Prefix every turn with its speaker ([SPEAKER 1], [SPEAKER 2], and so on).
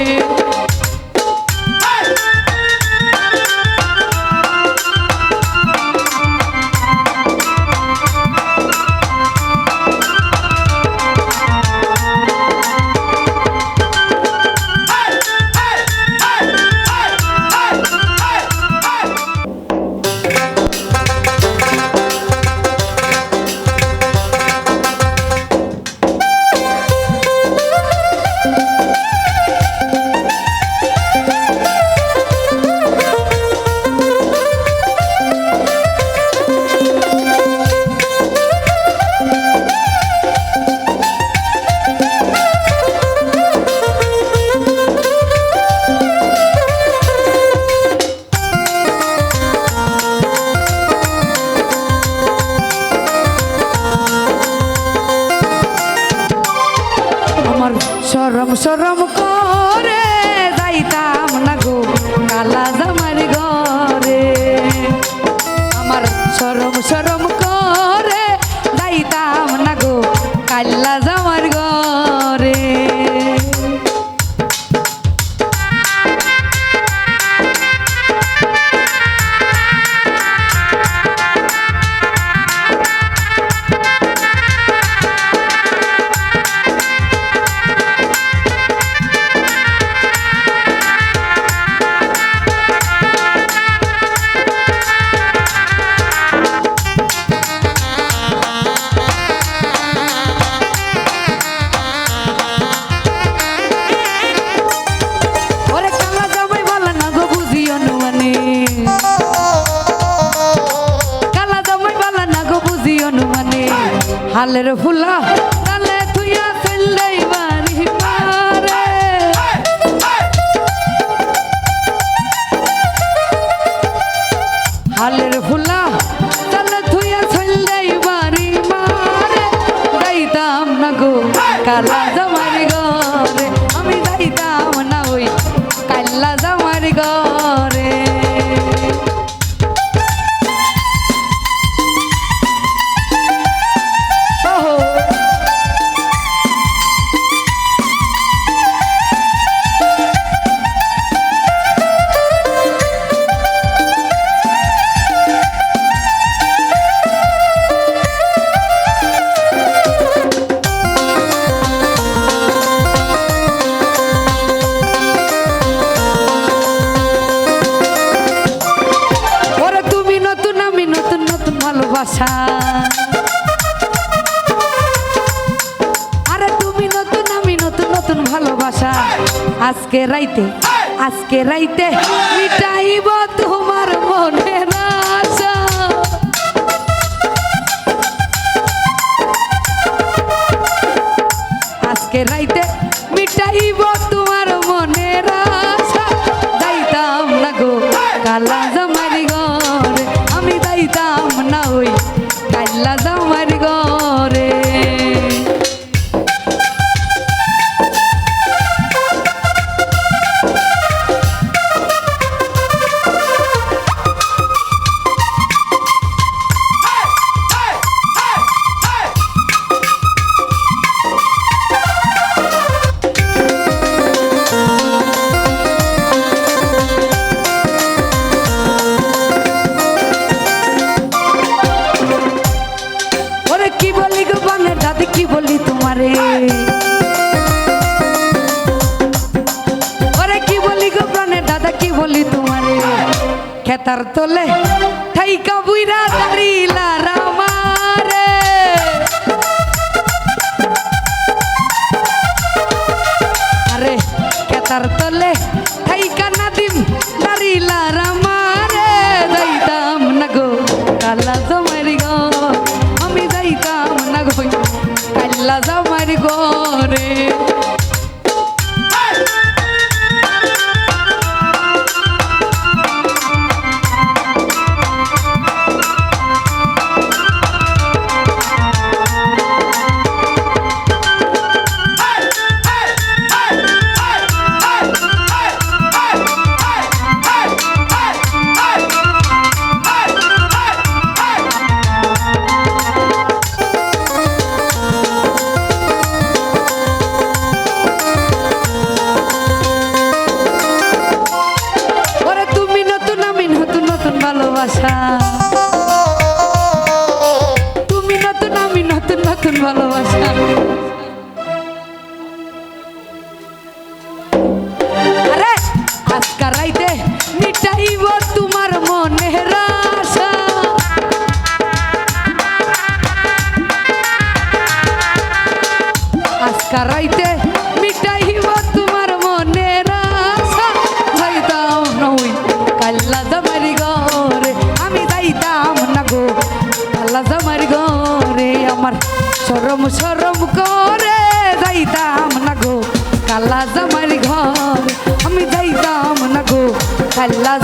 [SPEAKER 1] আমার সরম সরম করে যাইতাম না গো কালা জামার ঘরে আমার সরম সরম হালের ফুলা কালে তুইয়া চললেই বাড়ি পারে হালের ফুলা কালে তুইয়া চললেই বাড়ি মারে যাইতাম না গো কালা ভালোবাসা। আরে তুমি নতুন, আমি নতুন নতুন ভালোবাসা। আজকে রাইতে আজকে রাইতে মিটাইব তোমার মনে আশা না ওই বলি তোমারে। ওরে কি বলি গো প্রাণে, দাদা, কি বলি তোমারে? খেতার তোলে ঠাইকা বুইরা দাঁড়িলা saber ভালোবাসা। তুমি নতুন আমি নতুন নতুন ভালোবাসা। রাইতে তোমার রাইতে কাল্লা গরে ঘরে আমার সরম সরম করে যাইতাম না গো কাল্লা জামার ঘর আমি যাইতাম না গো কাল্লা